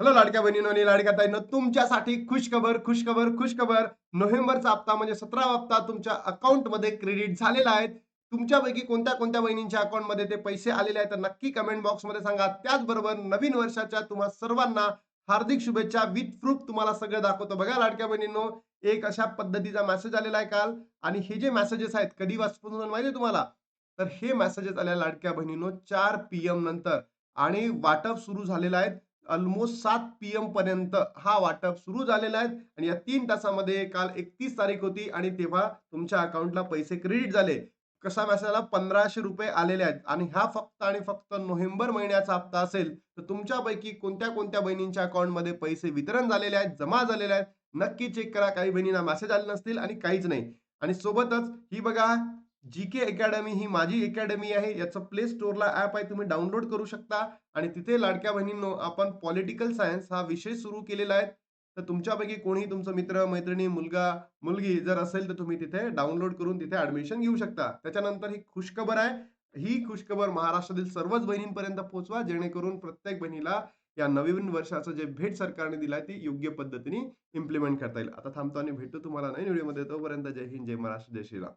Hello लाडक्या बहिणीनो आणि लाडक्या ताईनं तुमच्यासाठी खुशखबर खुशखबर खुशखबर नोव्हेंबरचा हप्ता म्हणजे सतरा हप्ता तुमच्या अकाउंटमध्ये क्रेडिट झालेला आहे. तुमच्यापैकी कोणत्या कोणत्या बहिणींच्या अकाउंटमध्ये ते पैसे आलेले आहेत तर नक्की कमेंट बॉक्समध्ये सांगा. त्याचबरोबर नवीन वर्षाच्या तुम्हा सर्वांना हार्दिक शुभेच्छा विथ प्रूफ तुम्हाला सगळं दाखवतो. बघा लाडक्या बहिणींनो एक अशा पद्धतीचा मेसेज आलेला आहे काल. आणि हे जे मेसेजेस आहेत कधी वाचपून माहिती तुम्हाला? तर हे मेसेजेस आल्या लाडक्या बहिणींनो चार पी एम नंतर. आणि वाटप सुरू झालेलं आहे. ऑलमोस्ट सात पी एम पर्यंत हा वाटप सुरू झालेला आहे. आणि या तीन तासामध्ये काल एकतीस तारीख होती आणि तेव्हा तुमच्या अकाउंटला पैसे क्रेडिट झाले. कसा मॅसेजला पंधराशे रुपये आलेले आहेत. आणि हा फक्त आणि फक्त नोव्हेंबर महिन्याचा हप्ता असेल तर तुमच्यापैकी कोणत्या कोणत्या बहिणींच्या अकाउंटमध्ये पैसे वितरण झालेले आहेत जमा झालेले आहेत? नक्की चेक करा. काही बहिणींना मेसेज आले नसतील आणि काहीच नाही. आणि सोबतच ही बघा जी के अकॅडमी ही माझी अकॅडमी आहे. याचं प्ले स्टोअरला ॲप आहे. तुम्ही डाउनलोड करू शकता. आणि तिथे लाडक्या बहिणींनो आपण पॉलिटिकल सायन्स हा विषय सुरू केलेला आहे. तर तुमच्यापैकी कोणी तुमचं मित्र मैत्रिणी मुलगा मुलगी जर असेल तर तुम्ही तिथे डाउनलोड करून तिथे ऍडमिशन घेऊ शकता. त्याच्यानंतर ही खुशखबर आहे. ही खुशखबर महाराष्ट्रातील सर्वच बहिणींपर्यंत पोहोचवा. जेणेकरून प्रत्येक बहिणीला या नवीन वर्षाचं जे भेट सरकारने दिलाय ती योग्य पद्धतीने इम्प्लिमेंट करता येईल. आता थांबतो आणि भेटतो तुम्हाला नवीन व्हिडिओमध्ये तोपर्यंत जय हिंद जय महाराष्ट्र जय श्रीराम.